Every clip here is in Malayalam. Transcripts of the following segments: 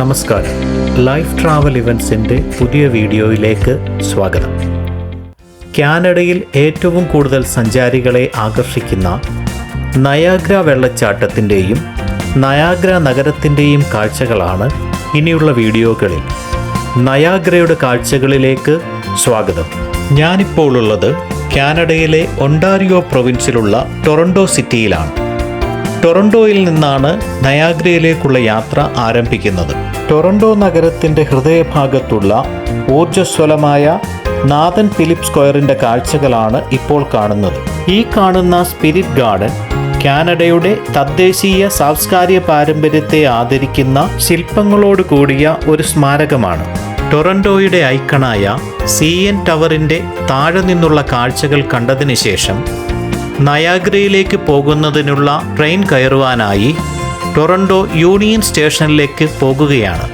നമസ്കാരം. ലൈഫ് ട്രാവൽ ഇവൻസിന്റെ പുതിയ വീഡിയോയിലേക്ക് സ്വാഗതം. കാനഡയിൽ ഏറ്റവും കൂടുതൽ സഞ്ചാരികളെ ആകർഷിക്കുന്ന നയാഗ്ര വെള്ളച്ചാട്ടത്തിന്റെയും നയാഗ്ര നഗരത്തിന്റെയും കാഴ്ചകളാണ് ഇനിയുള്ള വീഡിയോകളിൽ. നയാഗ്രയുടെ കാഴ്ചകളിലേക്ക് സ്വാഗതം. ഞാനിപ്പോൾ ഉള്ളത് കാനഡയിലെ ഒണ്ടാരിയോ പ്രൊവിൻസിലുള്ള ടൊറൻഡോ സിറ്റിയിലാണ്. ടൊറൻഡോയിൽ നിന്നാണ് നയാഗ്രയിലേക്കുള്ള യാത്ര ആരംഭിക്കുന്നത്. ടൊറൻഡോ നഗരത്തിന്റെ ഹൃദയഭാഗത്തുള്ള ഊർജസ്വലമായ നാഥൻ ഫിലിപ്പ് സ്ക്വയറിന്റെ കാഴ്ചകളാണ് ഇപ്പോൾ കാണുന്നത്. ഈ കാണുന്ന സ്പിരിറ്റ് ഗാർഡൻ കാനഡയുടെ തദ്ദേശീയ സാംസ്കാരിക പാരമ്പര്യത്തെ ആദരിക്കുന്ന ശില്പങ്ങളോട് കൂടിയ ഒരു സ്മാരകമാണ്. ടൊറൻഡോയുടെ ഐക്കണായ സി എൻ ടവറിന്റെ താഴെ നിന്നുള്ള കാഴ്ചകൾ കണ്ടതിന് ശേഷം നയാഗ്രയിലേക്ക് പോകുന്നതിനുള്ള ട്രെയിൻ കയറുവാനായി ടൊറൻഡോ യൂണിയൻ സ്റ്റേഷനിലേക്ക് പോകുകയാണ്.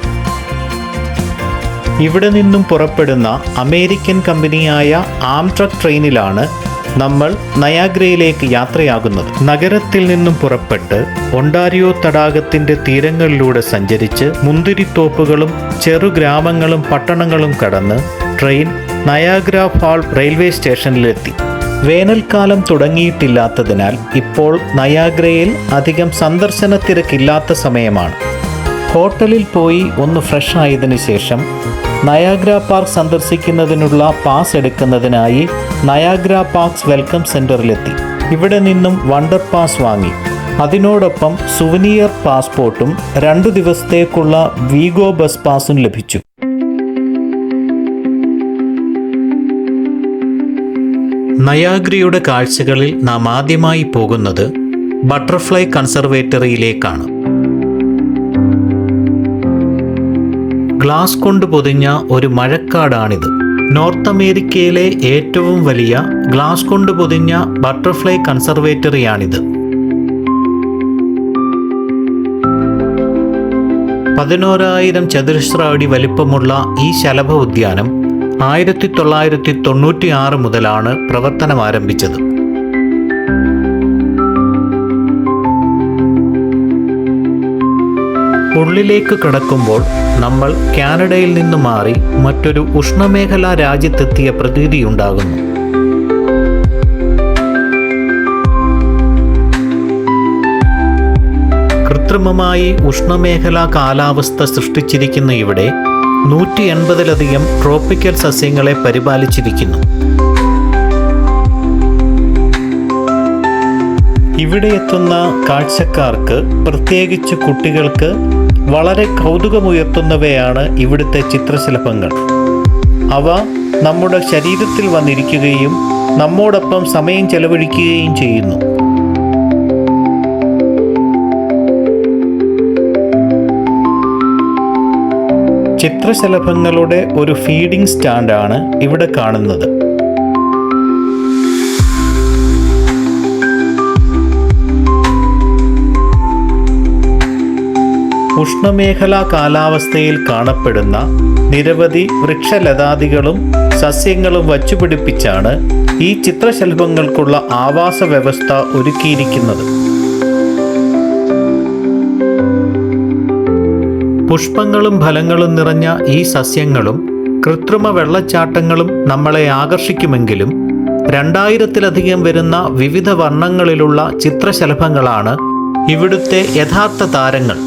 ഇവിടെ നിന്നും പുറപ്പെടുന്ന അമേരിക്കൻ കമ്പനിയായ ആംട്രക് ട്രെയിനിലാണ് നമ്മൾ നയാഗ്രയിലേക്ക് യാത്രയാകുന്നത്. നഗരത്തിൽ നിന്നും പുറപ്പെട്ട് ഒണ്ടാരിയോ തടാകത്തിന്റെ തീരങ്ങളിലൂടെ സഞ്ചരിച്ച് മുന്തിരിത്തോപ്പുകളും ചെറുഗ്രാമങ്ങളും പട്ടണങ്ങളും കടന്ന് ട്രെയിൻ നയാഗ്ര ഫാൾ റെയിൽവേ സ്റ്റേഷനിലെത്തി. വേനൽക്കാലം തുടങ്ങിയിട്ടില്ലാത്തതിനാൽ ഇപ്പോൾ നയാഗ്രയിൽ അധികം സന്ദർശന തിരക്കില്ലാത്ത സമയമാണ്. ഹോട്ടലിൽ പോയി ഒന്ന് ഫ്രഷ് ആയതിനു ശേഷം നയാഗ്ര പാർക്ക് സന്ദർശിക്കുന്നതിനുള്ള പാസ് എടുക്കുന്നതിനായി നയാഗ്ര പാർക്സ് വെൽക്കം സെന്ററിലെത്തി ഇവിടെ നിന്നും വണ്ടർ പാസ് വാങ്ങി. അതിനോടൊപ്പം സുവനിയർ പാസ്പോർട്ടും രണ്ടു ദിവസത്തേക്കുള്ള വീഗോ ബസ് പാസും ലഭിച്ചു. നയാഗ്രിയുടെ കാഴ്ചകളിൽ നാം ആദ്യമായി പോകുന്നത് ബട്ടർഫ്ലൈ കൺസർവേറ്ററിയിലേക്കാണ്. ഗ്ലാസ് കൊണ്ട് പൊതിഞ്ഞ ഒരു മഴക്കാടാണിത്. നോർത്ത് അമേരിക്കയിലെ ഏറ്റവും വലിയ ഗ്ലാസ് കൊണ്ട് പൊതിഞ്ഞ ബട്ടർഫ്ലൈ കൺസർവേറ്ററിയാണിത്. പതിനോരായിരം ചതുരശ്ര അടി വലിപ്പമുള്ള ഈ ശലഭ ഉദ്യാനം ആയിരത്തി തൊള്ളായിരത്തി തൊണ്ണൂറ്റി ആറ് മുതലാണ് പ്രവർത്തനം ആരംഭിച്ചത്. ഉള്ളിലേക്ക് കടക്കുമ്പോൾ നമ്മൾ കാനഡയിൽ നിന്ന് മാറി മറ്റൊരു ഉഷ്ണമേഖലാ രാജ്യത്തെത്തിയ പ്രതീതിയുണ്ടാകുന്നു കൃത്രിമമായി ഉഷ്ണമേഖലാ കാലാവസ്ഥ സൃഷ്ടിച്ചിരിക്കുന്ന ഇവിടെ നൂറ്റി എൺപതിലധികം ട്രോപ്പിക്കൽ സസ്യങ്ങളെ പരിപാലിച്ചിരിക്കുന്നു. ഇവിടെ എത്തുന്ന കാഴ്ചക്കാർക്ക് പ്രത്യേകിച്ച് കുട്ടികൾക്ക് വളരെ കൗതുകമുയർത്തുന്നവയാണ് ഇവിടുത്തെ ചിത്രശില്പങ്ങൾ. അവ നമ്മുടെ ശരീരത്തിൽ വന്നിരിക്കുകയും നമ്മോടൊപ്പം സമയം ചെലവഴിക്കുകയും ചെയ്യുന്നു. ചിത്രശലഭങ്ങളുടെ ഒരു ഫീഡിംഗ് സ്റ്റാൻഡാണ് ഇവിടെ കാണുന്നത്. ഉഷ്ണമേഖലാ കാലാവസ്ഥയിൽ കാണപ്പെടുന്ന നിരവധി വൃക്ഷലതാദികളും സസ്യങ്ങളും വച്ചുപിടിപ്പിച്ചാണ് ഈ ചിത്രശലഭങ്ങൾക്കുള്ള ആവാസ വ്യവസ്ഥ ഒരുക്കിയിരിക്കുന്നത്. പുഷ്പങ്ങളും ഫലങ്ങളും നിറഞ്ഞ ഈ സസ്യങ്ങളും കൃത്രിമ വെള്ളച്ചാട്ടങ്ങളും നമ്മളെ ആകർഷിക്കുമെങ്കിലും രണ്ടായിരത്തിലധികം വരുന്ന വിവിധ വർണങ്ങളിലുള്ള ചിത്രശലഭങ്ങളാണ് ഇവിടുത്തെ യഥാർത്ഥ താരങ്ങൾ.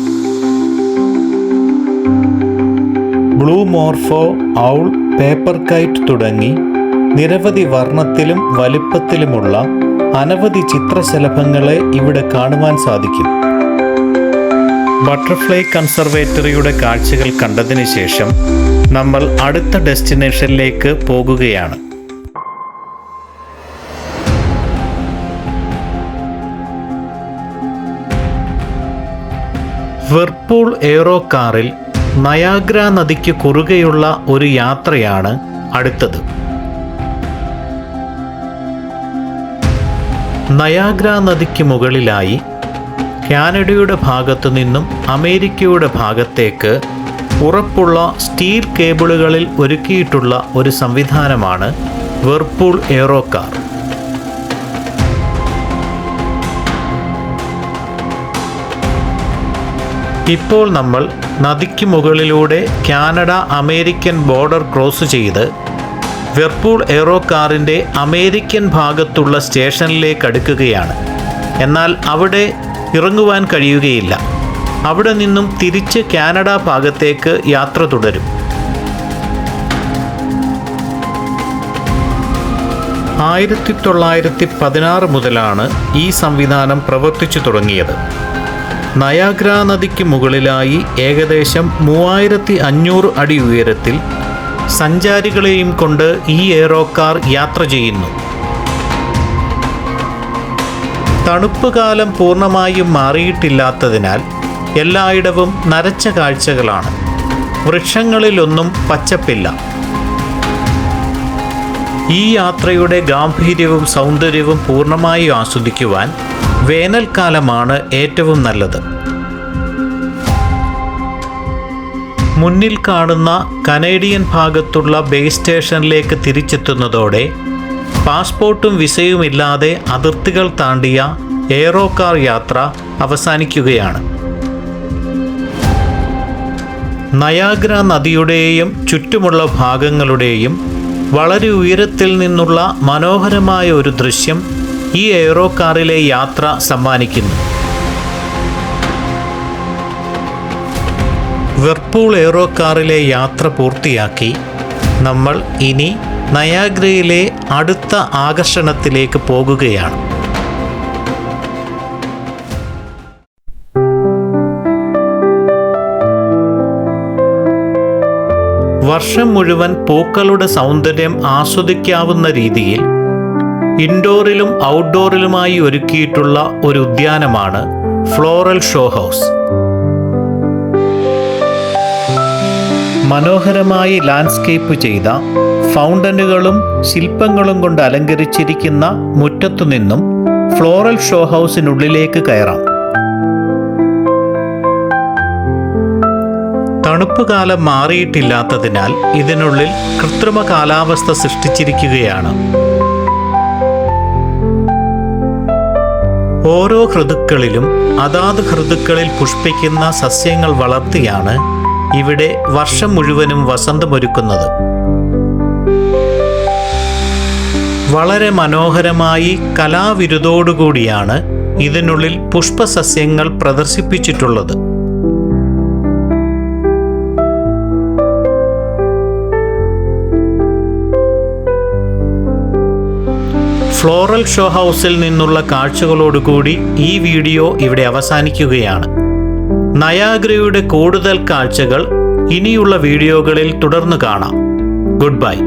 Blue morpho owl paper kite തുടങ്ങി നിരവധി വർണത്തിലും വലിപ്പത്തിലുമുള്ള അനവധി ചിത്രശലഭങ്ങളെ ഇവിടെ കാണുവാൻ സാധിക്കും. ബട്ടർഫ്ലൈ കൺസർവേറ്ററിയുടെ കാഴ്ചകൾ കണ്ടതിന് ശേഷം നമ്മൾ അടുത്ത ഡെസ്റ്റിനേഷനിലേക്ക് പോകുകയാണ്. വെർപൂൾ എയറോ കാറിൽ നയാഗ്ര നദിക്ക് കുറുകെയുള്ള ഒരു യാത്രയാണ് അടുത്തത്. നയാഗ്ര നദിക്ക് മുകളിലായി കാനഡയുടെ ഭാഗത്തു നിന്നും അമേരിക്കയുടെ ഭാഗത്തേക്ക് ഉറപ്പുള്ള സ്റ്റീൽ കേബിളുകളിൽ ഒരുക്കിയിട്ടുള്ള ഒരു സംവിധാനമാണ് വെർപൂൾ എയറോ കാർ ഇപ്പോൾ നമ്മൾ നദിക്ക് മുകളിലൂടെ കാനഡ അമേരിക്കൻ ബോർഡർ ക്രോസ് ചെയ്ത് വെർപൂൾ എയറോ കാറിന്റെ അമേരിക്കൻ ഭാഗത്തുള്ള സ്റ്റേഷനിലേക്ക് അടുക്കുകയാണ്. എന്നാൽ അവിടെ ഇറങ്ങുവാൻ കഴിയുകയില്ല. അവിടെ നിന്നും തിരിച്ച് കാനഡ ഭാഗത്തേക്ക് യാത്ര തുടരും. ആയിരത്തി തൊള്ളായിരത്തി പതിനാറ് മുതലാണ് ഈ സംവിധാനം പ്രവർത്തിച്ചു തുടങ്ങിയത്. നയാഗ്ര നദിക്ക് മുകളിലായി ഏകദേശം മൂവായിരത്തി അഞ്ഞൂറ് അടി ഉയരത്തിൽ സഞ്ചാരികളെയും കൊണ്ട് ഈ എയറോ കാർ യാത്ര ചെയ്യുന്നു. തണുപ്പ് കാലം പൂർണമായും മാറിയിട്ടില്ലാത്തതിനാൽ എല്ലായിടവും നരച്ച കാഴ്ചകളാണ്. വൃക്ഷങ്ങളിലൊന്നും പച്ചപ്പില്ല. ഈ യാത്രയുടെ ഗാംഭീര്യവും സൗന്ദര്യവും പൂർണമായി ആസ്വദിക്കുവാൻ വേനൽക്കാലമാണ് ഏറ്റവും നല്ലത്. മുന്നിൽ കാണുന്ന കനേഡിയൻ ഭാഗത്തുള്ള ബേസ് സ്റ്റേഷനിലേക്ക് തിരിച്ചെത്തുന്നതോടെ പാസ്പോർട്ടും വിസയുമില്ലാതെ അതിർത്തികൾ താണ്ടിയ എയറോ കാർ യാത്ര അവസാനിക്കുകയാണ്. നയാഗ്ര നദിയുടെയും ചുറ്റുമുള്ള ഭാഗങ്ങളുടെയും വളരെ ഉയരത്തിൽ നിന്നുള്ള മനോഹരമായ ഒരു ദൃശ്യം ഈ എയറോ കാറിലെ യാത്ര സമ്മാനിക്കുന്നു. വെർപൂൾ എയറോ കാറിലെ യാത്ര പൂർത്തിയാക്കി നമ്മൾ ഇനി നയാഗ്രയിലെ അടുത്ത ആകർഷണത്തിലേക്ക് പോകുകയാണ്. വർഷം മുഴുവൻ പൂക്കളുടെ സൗന്ദര്യം ആസ്വദിക്കാവുന്ന രീതിയിൽ ഇൻഡോറിലും ഔട്ട്ഡോറിലുമായി ഒരുക്കിയിട്ടുള്ള ഒരു ഉദ്യാനമാണ് ഫ്ലോറൽ ഷോ ഹൗസ്. മനോഹരമായി ലാൻഡ്സ്കേപ്പ് ചെയ്ത ഫൗണ്ടനുകളും ശില്പങ്ങളും കൊണ്ട് അലങ്കരിച്ചിരിക്കുന്ന മുറ്റത്തു നിന്നും ഫ്ലോറൽ ഷോ ഹൗസിനുള്ളിലേക്ക് കയറാം. തണുപ്പ് കാലം മാറിയിട്ടില്ലാത്തതിനാൽ ഇതിനുള്ളിൽ കൃത്രിമ കാലാവസ്ഥ സൃഷ്ടിച്ചിരിക്കുകയാണ്. ഓരോ ഋതുക്കളിലും അതാത് ഋതുക്കളിൽ പുഷ്പിക്കുന്ന സസ്യങ്ങൾ വളർത്തിയാണ് ഇവിടെ വർഷം മുഴുവനും വസന്തമൊരുക്കുന്നത്. വളരെ മനോഹരമായി കലാവിരുതോടുകൂടിയാണ് ഇതിനുള്ളിൽ പുഷ്പസസ്യങ്ങൾ പ്രദർശിപ്പിച്ചിട്ടുള്ളത്. ഫ്ലോറൽ ഷോ ഹൗസിൽ നിന്നുള്ള കാഴ്ചകളോടുകൂടി ഈ വീഡിയോ ഇവിടെ അവസാനിക്കുകയാണ്. നയാഗ്രയുടെ കൂടുതൽ കാഴ്ചകൾ ഇനിയുള്ള വീഡിയോകളിൽ തുടർന്ന് കാണാം. Good bye